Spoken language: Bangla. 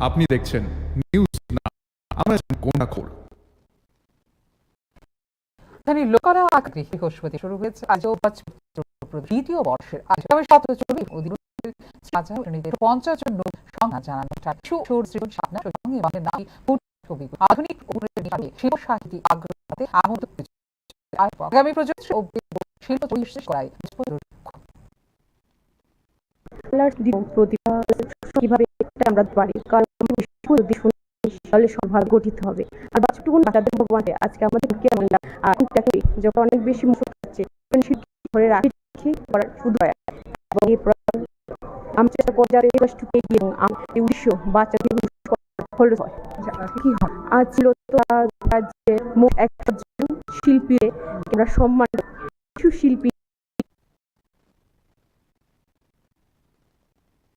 আপনি দেখছেন নিউজ না আমরা কোনাখোর রাজধানী লোকারা আগ্রী বৃহস্পতি শুরু হয়েছে। আজ দ্বিতীয় বর্ষের আজ আগামী সতেরো চল্লিশ শ্রেণীতে পঞ্চাশ জন সংজ্ঞা জানানো সুর সৃজন সাধনা সঙ্গে বাংলা নারী ছবি আধুনিক শিল্প সাহিত্যিক আগ্রহতে আমোদ আগামী প্রজন্ম ও শিল্প পরিশেষ করায় প্রতিভা কীভাবে আমরা পারি কারণ যদি শুনি, তাহলে সভাবে গঠিত হবে। আর বাচ্চাটুকুন বাচ্চাদের আজকে আমাদের আর দেখি যখন অনেক বেশি খাচ্ছে। ধরে রাখি করার শুধু এবং এই আমি চেষ্টা করি যাতে এই বয়সটুকু এগিয়ে এবং আমি এই উদ্দেশ্য ফলো হয়। কি হয়? আজ ছিল তো যে শিল্পী আমরা সম্মান কিছু শিল্পী